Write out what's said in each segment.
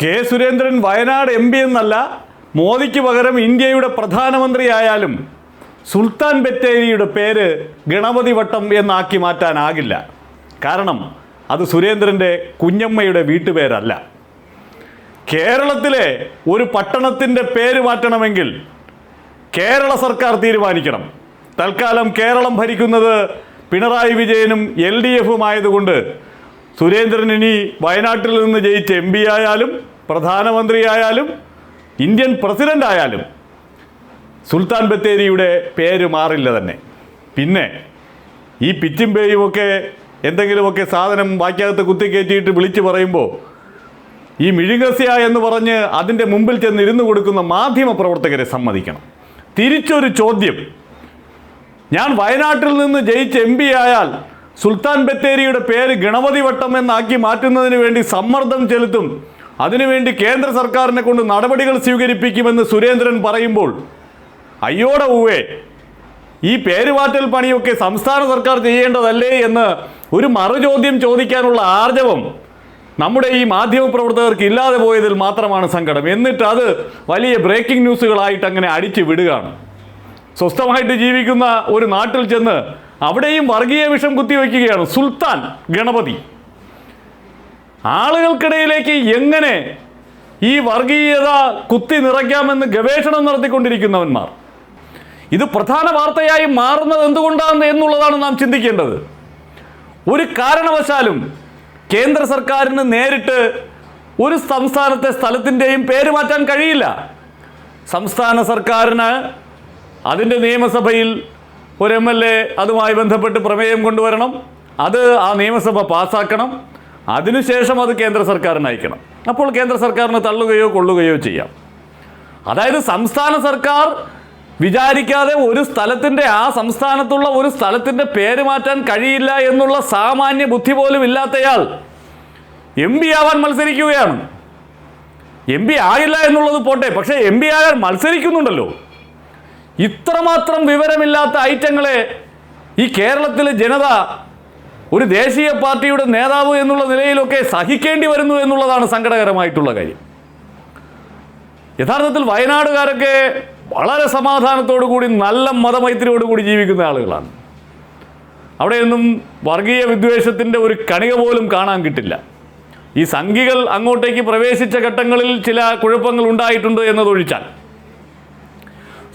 K Surendran Wayanad M P എന്നല്ല മോദിക്ക് പകരം ഇന്ത്യയുടെ പ്രധാനമന്ത്രിയായാലും സുൽത്താൻ ബത്തേരിയുടെ പേര് ഗണപതി വട്ടം എന്നാക്കി മാറ്റാനാകില്ല. കാരണം അത് സുരേന്ദ്രന്റെ കുഞ്ഞമ്മയുടെ വീട്ടുപേരല്ല. കേരളത്തിലെ ഒരു പട്ടണത്തിന്റെ പേര് മാറ്റണമെങ്കിൽ കേരള സർക്കാർ തീരുമാനിക്കണം. തൽക്കാലം കേരളം ഭരിക്കുന്നത് പിണറായി വിജയനും എൽ ഡി എഫും ആയതുകൊണ്ട് സുരേന്ദ്രൻ ഇനി വയനാട്ടിൽ നിന്ന് ജയിച്ച് എം പി ആയാലും പ്രധാനമന്ത്രിയായാലും ഇന്ത്യൻ പ്രസിഡന്റ് ആയാലും സുൽത്താൻ ബത്തേരിയുടെ പേര് മാറില്ല തന്നെ. പിന്നെ ഈ പിച്ചും പേയുമൊക്കെ എന്തെങ്കിലുമൊക്കെ സാധനം വാക്യകത്ത് കുത്തിക്കയറ്റിയിട്ട് വിളിച്ചു പറയുമ്പോൾ ഈ മിഴുകസ്യ എന്ന് പറഞ്ഞ് അതിന്റെ മുമ്പിൽ ചെന്ന് ഇരുന്ന് കൊടുക്കുന്ന മാധ്യമ പ്രവർത്തകരെ സമ്മതിക്കണം. തിരിച്ചൊരു ചോദ്യം. ഞാൻ വയനാട്ടിൽ നിന്ന് ജയിച്ച് എം പി ആയാൽ സുൽത്താൻ ബത്തേരിയുടെ പേര് ഗണപതി വട്ടം എന്നാക്കി മാറ്റുന്നതിന് വേണ്ടി സമ്മർദ്ദം ചെലുത്തും അതിനുവേണ്ടി കേന്ദ്ര സർക്കാരിനെ കൊണ്ട് നടപടികൾ സ്വീകരിപ്പിക്കുമെന്ന് സുരേന്ദ്രൻ പറയുമ്പോൾ അയ്യോടെ ഊവേ ഈ പേരുമാറ്റൽ പണിയൊക്കെ സംസ്ഥാന സർക്കാർ ചെയ്യേണ്ടതല്ലേ? എന്ന് ഒരു മറുചോദ്യം ചോദിക്കാനുള്ള ആർജവം നമ്മുടെ ഈ മാധ്യമപ്രവർത്തകർക്ക് ഇല്ലാതെ പോയതിൽ മാത്രമാണ് സങ്കടം. എന്നിട്ട് അത് വലിയ ബ്രേക്കിംഗ് ന്യൂസുകളായിട്ട് അങ്ങനെ അടിച്ചു വിടുകയാണ്. സ്വസ്ഥമായിട്ട് ജീവിക്കുന്ന ഒരു നാട്ടിൽ ചെന്ന് അവിടെയും വർഗീയ വിഷം കുത്തിവെക്കുകയാണ് സുൽത്താൻ ഗണപതി. ആളുകൾക്കിടയിലേക്ക് എങ്ങനെ ഈ വർഗീയത കുത്തി നിറയ്ക്കാമെന്ന് ഗവേഷണം നടത്തിക്കൊണ്ടിരിക്കുന്നവന്മാർ? ഇത് പ്രധാന വാർത്തയായി മാറുന്നത് എന്തുകൊണ്ടാണ് എന്നുള്ളതാണ് നാം ചിന്തിക്കേണ്ടത്. ഒരു കാരണവശാലും കേന്ദ്ര സർക്കാരിന് നേരിട്ട് ഒരു സംസ്ഥാനത്തെ സ്ഥലത്തിന്റെയും പേര് മാറ്റാൻ കഴിയില്ല. സംസ്ഥാന സർക്കാരിന് അതിന്റെ നിയമസഭയിൽ ഒരു എം എൽ എ അതുമായി ബന്ധപ്പെട്ട് പ്രമേയം കൊണ്ടുവരണം. അത് ആ നിയമസഭ പാസ്സാക്കണം അതിനുശേഷം അത് കേന്ദ്ര സർക്കാരിന് അയക്കണം. അപ്പോൾ കേന്ദ്ര സർക്കാരിന് തള്ളുകയോ കൊള്ളുകയോ ചെയ്യാം. അതായത് സംസ്ഥാന സർക്കാർ വിചാരിക്കാതെ ഒരു സ്ഥലത്തിന്റെ ആ സംസ്ഥാനത്തുള്ള ഒരു സ്ഥലത്തിന്റെ പേര് മാറ്റാൻ കഴിയില്ല എന്നുള്ള സാമാന്യ ബുദ്ധി പോലും ഇല്ലാത്തയാൾ എം പി ആവാൻ മത്സരിക്കുകയാണ്. എം പി ആകില്ല എന്നുള്ളത് പോട്ടെ പക്ഷേ എം പി ആകാൻ മത്സരിക്കുന്നുണ്ടല്ലോ. ഇത്രമാത്രം വിവരമില്ലാത്ത ഐറ്റങ്ങളെ ഈ കേരളത്തിലെ ജനത ഒരു ദേശീയ പാർട്ടിയുടെ നേതാവ് എന്നുള്ള നിലയിലൊക്കെ സഹിക്കേണ്ടി വരുന്നു എന്നുള്ളതാണ് സങ്കടകരമായിട്ടുള്ള കാര്യം. യഥാർത്ഥത്തിൽ വയനാടുകാരൊക്കെ വളരെ സമാധാനത്തോടു കൂടി നല്ല മതമൈത്രിയോടു കൂടി ജീവിക്കുന്ന ആളുകളാണ്. അവിടെയൊന്നും വർഗീയ വിദ്വേഷത്തിന്റെ ഒരു കണിക പോലും കാണാൻ കിട്ടില്ല. ഈ സംഘികൾ അങ്ങോട്ടേക്ക് പ്രവേശിച്ച ഘട്ടങ്ങളിൽ ചില കുഴപ്പങ്ങൾ ഉണ്ടായിട്ടുണ്ട് എന്നതൊഴിച്ചാൽ.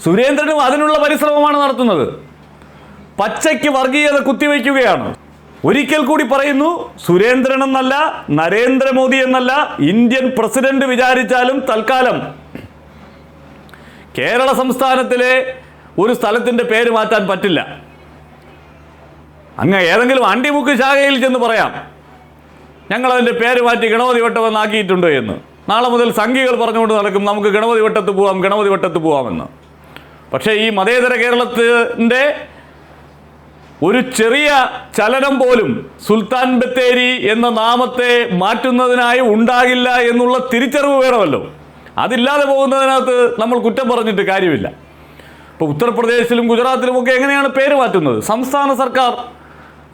സുരേന്ദ്രനും അതിനുള്ള പരിശ്രമമാണ് നടത്തുന്നത്. പച്ചയ്ക്ക് വർഗീയത കുത്തിവയ്ക്കുകയാണ്. ഒരിക്കൽ കൂടി പറയുന്നു സുരേന്ദ്രൻ എന്നല്ല നരേന്ദ്രമോദി എന്നല്ല ഇന്ത്യൻ പ്രസിഡന്റ് വിചാരിച്ചാലും തൽക്കാലം. കേരള സംസ്ഥാനത്തിലെ ഒരു സ്ഥലത്തിന്റെ പേര് മാറ്റാൻ പറ്റില്ല. അങ്ങ് ഏതെങ്കിലും അണ്ടിമുക്ക് ശാഖയിൽ ചെന്ന് പറയാം ഞങ്ങളതിന്റെ പേര് മാറ്റി ഗണപതി വട്ടമെന്നാക്കിയിട്ടുണ്ട് എന്ന്. നാളെ മുതൽ സംഘികൾ പറഞ്ഞുകൊണ്ട് നടക്കും നമുക്ക് ഗണപതി വട്ടത്ത് പോവാം ഗണപതി വട്ടത്ത് പോവാമെന്ന്. പക്ഷേ ഈ മതേതര കേരളത്തിന്റെ ഒരു ചെറിയ ചലനം പോലും സുൽത്താൻ ബത്തേരി എന്ന നാമത്തെ മാറ്റുന്നതിനായി ഉണ്ടാകില്ല എന്നുള്ള തിരിച്ചറിവ് വേണമല്ലോ. അതില്ലാതെ പോകുന്നതിനകത്ത് നമ്മൾ കുറ്റം പറഞ്ഞിട്ട് കാര്യമില്ല. ഇപ്പോൾ ഉത്തർപ്രദേശിലും ഗുജറാത്തിലും ഒക്കെ എങ്ങനെയാണ് പേര് മാറ്റുന്നത്? സംസ്ഥാന സർക്കാർ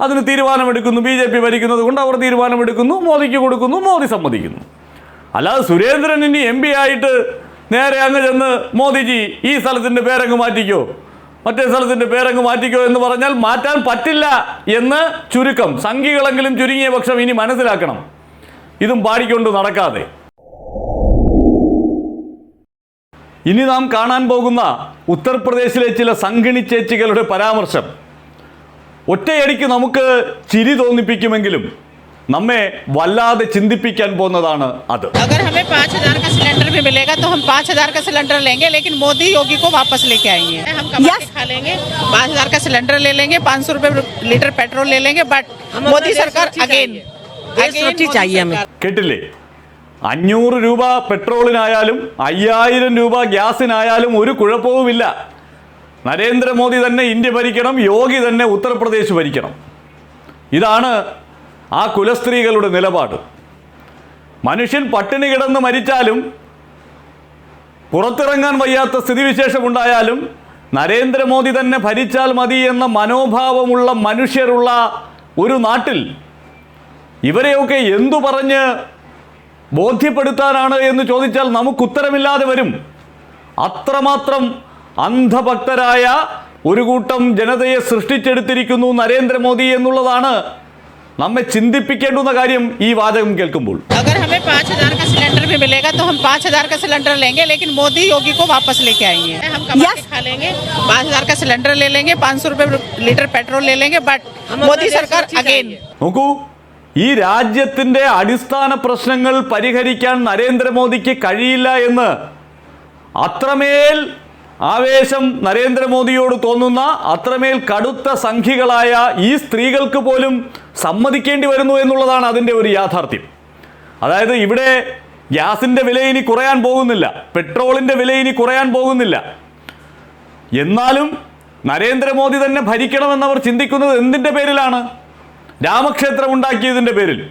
അതിന് തീരുമാനമെടുക്കുന്നു ബി ജെ പി ഭരിക്കുന്നത് കൊണ്ട് അവർ തീരുമാനമെടുക്കുന്നു മോദിക്ക് കൊടുക്കുന്നു മോദി സമ്മതിക്കുന്നു. അല്ലാതെ സുരേന്ദ്രൻ ഇനി എം പി ആയിട്ട് നേരെ അങ്ങ് ചെന്ന് മോദിജി ഈ സ്ഥലത്തിന്റെ പേരങ്ങ് മാറ്റിക്കോ? മറ്റേ സ്ഥലത്തിന്റെ പേരങ്ങ് മാറ്റിക്കോ എന്ന് പറഞ്ഞാൽ മാറ്റാൻ പറ്റില്ല എന്ന് ചുരുക്കം സംഖ്യകളെങ്കിലും ചുരുങ്ങിയ പക്ഷം ഇനി മനസ്സിലാക്കണം. ഇതും പാടിക്കൊണ്ട് നടക്കാതെ. ഇനി നാം കാണാൻ പോകുന്ന ഉത്തർപ്രദേശിലെ ചില സംഘിണി ചേച്ചികളുടെ പരാമർശം. ഒറ്റയടിക്ക് നമുക്ക് ചിരി തോന്നിപ്പിക്കുമെങ്കിലും നമ്മെ വല്ലാതെ ചിന്തിപ്പിക്കാൻ പോകുന്നതാണ് അത് अगर हमें पाँच हजार का सिलेंडर भी मिलेगा तो हम पाँच हजार का सिलेंडर लेंगे लेकिन मोदी योगी को वापस लेके आएंगे हम कमा के खा लेंगे पाँच हजार का सिलेंडर ले लेंगे पाँच सौ रुपए लीटर पेट्रोल ले लेंगे बट मोदी सरकार अगेन देशभक्ति चाहिए हमें കേട്ടില്ലേ അഞ്ഞൂറ് രൂപ പെട്രോളിനായാലും അയ്യായിരം രൂപ ഗ്യാസിനായാലും ഒരു കുഴപ്പവുമില്ല നരേന്ദ്രമോദി തന്നെ ഇന്ത്യ ഭരിക്കണം യോഗി തന്നെ ഉത്തർപ്രദേശ് ഭരിക്കണം ഇതാണ് ആ കുലസ്ത്രീകളുടെ നിലപാട്. മനുഷ്യൻ പട്ടിണി കിടന്ന് മരിച്ചാലും പുറത്തിറങ്ങാൻ വയ്യാത്ത സ്ഥിതിവിശേഷമുണ്ടായാലും നരേന്ദ്രമോദി തന്നെ ഭരിച്ചാൽ മതി എന്ന മനോഭാവമുള്ള മനുഷ്യരുള്ള ഒരു നാട്ടിൽ ഇവരെയൊക്കെ എന്തു പറഞ്ഞ് ബോധ്യപ്പെടുത്താനാണ് എന്ന് ചോദിച്ചാൽ നമുക്ക് ഉത്തരമില്ലാതെ വരും. അത്രമാത്രം അന്ധഭക്തരായ ഒരു കൂട്ടം ജനതയെ സൃഷ്ടിച്ചെടുത്തിരിക്കുന്നു നരേന്ദ്രമോദി എന്നുള്ളതാണ് നമ്മെ ചിന്തിപ്പിക്കേണ്ടുന്ന കാര്യം ഈ വാചകം കേൾക്കുമ്പോൾ अगर हमें पाँच हजार का सिलेंडर भी मिलेगा तो हम पाँच हजार का सिलेंडर लेंगे लेकिन मोदी योगी को वापस लेके आएंगे हम कमा के खा लेंगे पाँच हजार का सिलेंडर ले लेंगे पाँच सौ रुपए लीटर पेट्रोल ले लेंगे बट मोदी सरकार अगेन നോക്കൂ ഈ രാജ്യത്തിന്റെ അടിസ്ഥാന പ്രശ്നങ്ങൾ പരിഹരിക്കാൻ നരേന്ദ്രമോദിക്ക് കഴിയില്ല എന്ന് അത്രമേൽ ആവേശം നരേന്ദ്രമോദിയോട് തോന്നുന്ന അത്രമേൽ കടുത്ത സംഖ്യകളായ ഈ സ്ത്രീകൾക്ക് പോലും സമ്മതിക്കേണ്ടി വരുന്നു എന്നുള്ളതാണ് അതിന്റെ ഒരു യാഥാർത്ഥ്യം. അതായത് ഇവിടെ ഗ്യാസിന്റെ വില ഇനി കുറയാൻ പോകുന്നില്ല പെട്രോളിന്റെ വില ഇനി കുറയാൻ പോകുന്നില്ല. എന്നാലും നരേന്ദ്രമോദി തന്നെ ഭരിക്കണമെന്നവർ ചിന്തിക്കുന്നത് എന്തിന്റെ പേരിലാണ്? രാമക്ഷേത്രം ഉണ്ടാക്കിയതിന്റെ പേരിൽ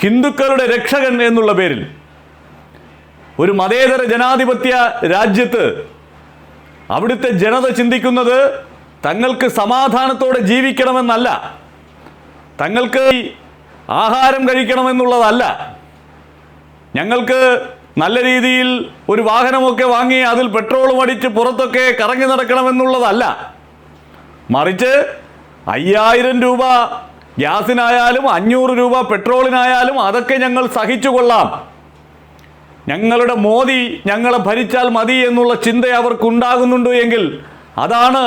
ഹിന്ദുക്കളുടെ രക്ഷകൻ എന്നുള്ള പേരിൽ. ഒരു മതേതര ജനാധിപത്യ രാജ്യത്ത് അവിടുത്തെ ജനത ചിന്തിക്കുന്നത് തങ്ങൾക്ക് സമാധാനത്തോടെ ജീവിക്കണമെന്നല്ല. തങ്ങൾക്ക് ആഹാരം കഴിക്കണമെന്നുള്ളതല്ല. ഞങ്ങൾക്ക് നല്ല രീതിയിൽ ഒരു വാഹനമൊക്കെ വാങ്ങി അതിൽ പെട്രോളും അടിച്ച് പുറത്തൊക്കെ കറങ്ങി നടക്കണമെന്നുള്ളതല്ല. മറിച്ച് അയ്യായിരം രൂപ ഗ്യാസിനായാലും അഞ്ഞൂറ് രൂപ പെട്രോളിനായാലും അതൊക്കെ ഞങ്ങൾ സഹിച്ചുകൊള്ളാം ഞങ്ങളുടെ മോദി ഞങ്ങളെ ഭരിച്ചാൽ മതി എന്നുള്ള ചിന്ത അവർക്കുണ്ടാകുന്നുണ്ട് എങ്കിൽ അതാണ്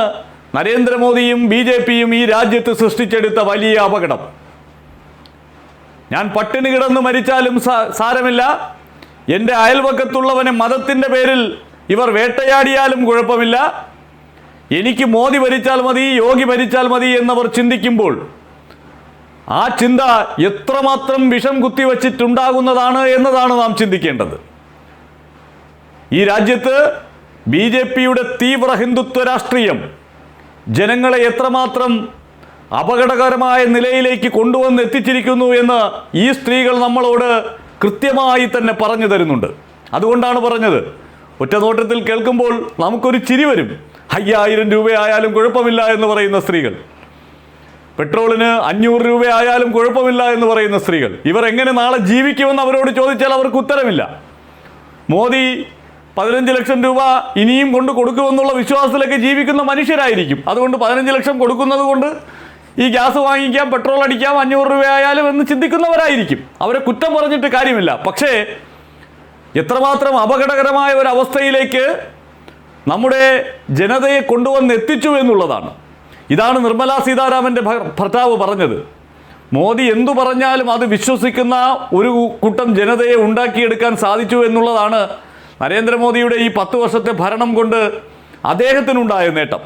നരേന്ദ്രമോദിയും ബി ജെ പിയും ഈ രാജ്യത്ത് സൃഷ്ടിച്ചെടുത്ത വലിയ അപകടം. ഞാൻ പട്ടിണി കിടന്ന് മരിച്ചാലും സാരമില്ല. എന്റെ അയൽവക്കത്തുള്ളവനെ മതത്തിന്റെ പേരിൽ ഇവർ വേട്ടയാടിയാലും കുഴപ്പമില്ല. എനിക്ക് മോദി ഭരിച്ചാൽ മതി യോഗി ഭരിച്ചാൽ മതി എന്നവർ ചിന്തിക്കുമ്പോൾ ആ ചിന്ത എത്രമാത്രം വിഷം കുത്തിവച്ചിട്ടുണ്ടാകുന്നതാണ് എന്നതാണ് നാം ചിന്തിക്കേണ്ടത്. ഈ രാജ്യത്ത് ബി ജെ പിയുടെ തീവ്ര ഹിന്ദുത്വ രാഷ്ട്രീയം ജനങ്ങളെ എത്രമാത്രം അപകടകരമായ നിലയിലേക്ക് കൊണ്ടുവന്ന് എത്തിച്ചിരിക്കുന്നു എന്ന് ഈ സ്ത്രീകൾ നമ്മളോട് കൃത്യമായി തന്നെ പറഞ്ഞു തരുന്നുണ്ട്. അതുകൊണ്ടാണ് പറഞ്ഞത്. ഒറ്റ നോട്ടത്തിൽ കേൾക്കുമ്പോൾ നമുക്കൊരു ചിരി വരും. അയ്യായിരം രൂപയായാലും കുഴപ്പമില്ല എന്ന് പറയുന്ന സ്ത്രീകൾ. പെട്രോളിന് അഞ്ഞൂറ് രൂപയായാലും കുഴപ്പമില്ല എന്ന് പറയുന്ന സ്ത്രീകൾ. ഇവർ എങ്ങനെ നാളെ ജീവിക്കുമെന്ന് അവരോട് ചോദിച്ചാൽ അവർക്ക് ഉത്തരമില്ല. മോദി പതിനഞ്ച് ലക്ഷം രൂപ ഇനിയും കൊണ്ട് കൊടുക്കുമെന്നുള്ള വിശ്വാസത്തിലൊക്കെ ജീവിക്കുന്ന മനുഷ്യരായിരിക്കും. അതുകൊണ്ട് പതിനഞ്ച് ലക്ഷം കൊടുക്കുന്നത് കൊണ്ട് ഈ ഗ്യാസ് വാങ്ങിക്കാം പെട്രോൾ അടിക്കാം അഞ്ഞൂറ് രൂപയായാലും എന്ന് ചിന്തിക്കുന്നവരായിരിക്കും. അവരെ കുറ്റം പറഞ്ഞിട്ട് കാര്യമില്ല. പക്ഷേ എത്രമാത്രം അപകടകരമായ ഒരു അവസ്ഥയിലേക്ക് നമ്മുടെ ജനതയെ കൊണ്ടുവന്ന് എത്തിച്ചു എന്നുള്ളതാണ്. ഇതാണ് നിർമ്മല സീതാരാമന്റെ ഭർത്താവ് പറഞ്ഞത്. മോദി എന്തു പറഞ്ഞാലും അത് വിശ്വസിക്കുന്ന ഒരു കൂട്ടം ജനതയെ ഉണ്ടാക്കിയെടുക്കാൻ സാധിച്ചു എന്നുള്ളതാണ് നരേന്ദ്രമോദിയുടെ ഈ പത്ത് വർഷത്തെ ഭരണം കൊണ്ട് അദ്ദേഹത്തിനുണ്ടായ നേട്ടം.